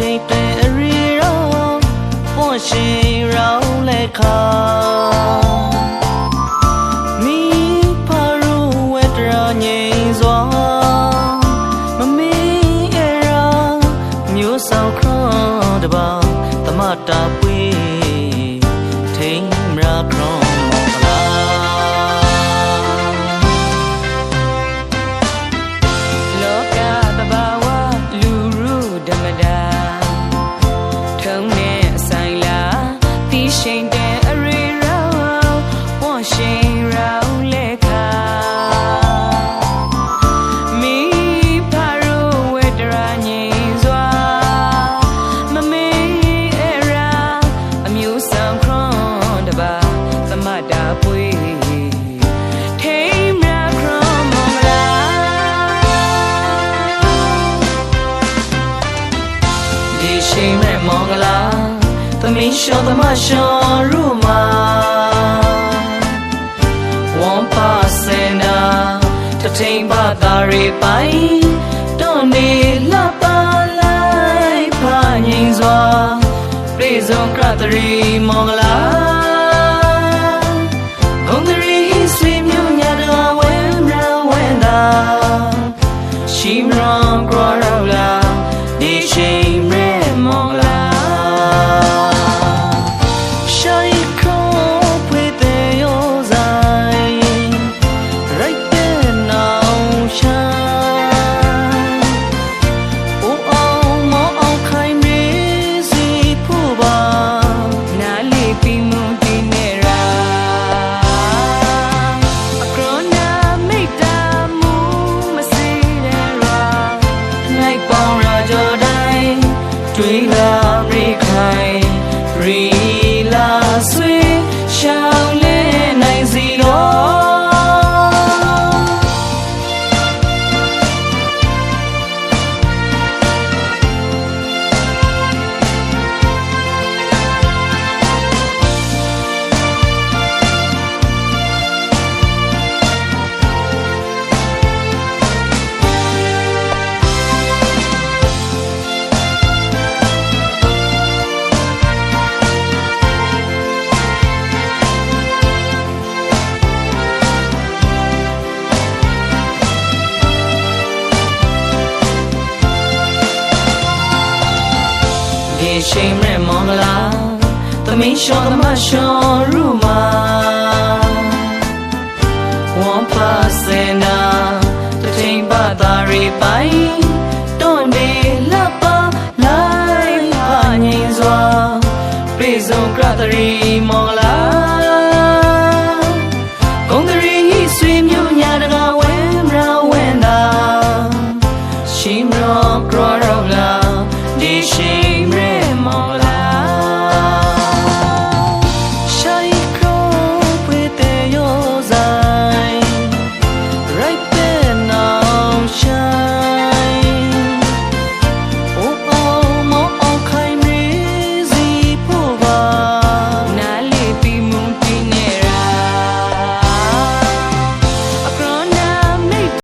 ရှိတဲ့ရီရောပွန်ရှိရောလဲခါ တာပွေထိမ်းမြခရွန်မင်္ဂလာဒီရှိန်မဲ့မောင်ကလာသမီးရှောသမရှောရူမာဝမ်ပါစင်နာတထိန်ပါတာရီပိုင်တွန်နေလာပါလိုက်ဖာငိမ့်စွာပြေစုံကရတရီမောင်ကလာ ရှိမ တွေးလာရိခိုင်ရီလာ ရှိန်မဲ့မောင်ကလာသမီးရှောသမရှောရူမာဝမ်ပါစင်နာတထိန်ပါတာရီပိုင်တွန်ဒီလပါလိုက်ပါငိမ့်စွာပြေဆုံးကရတရီမောင်ကလာ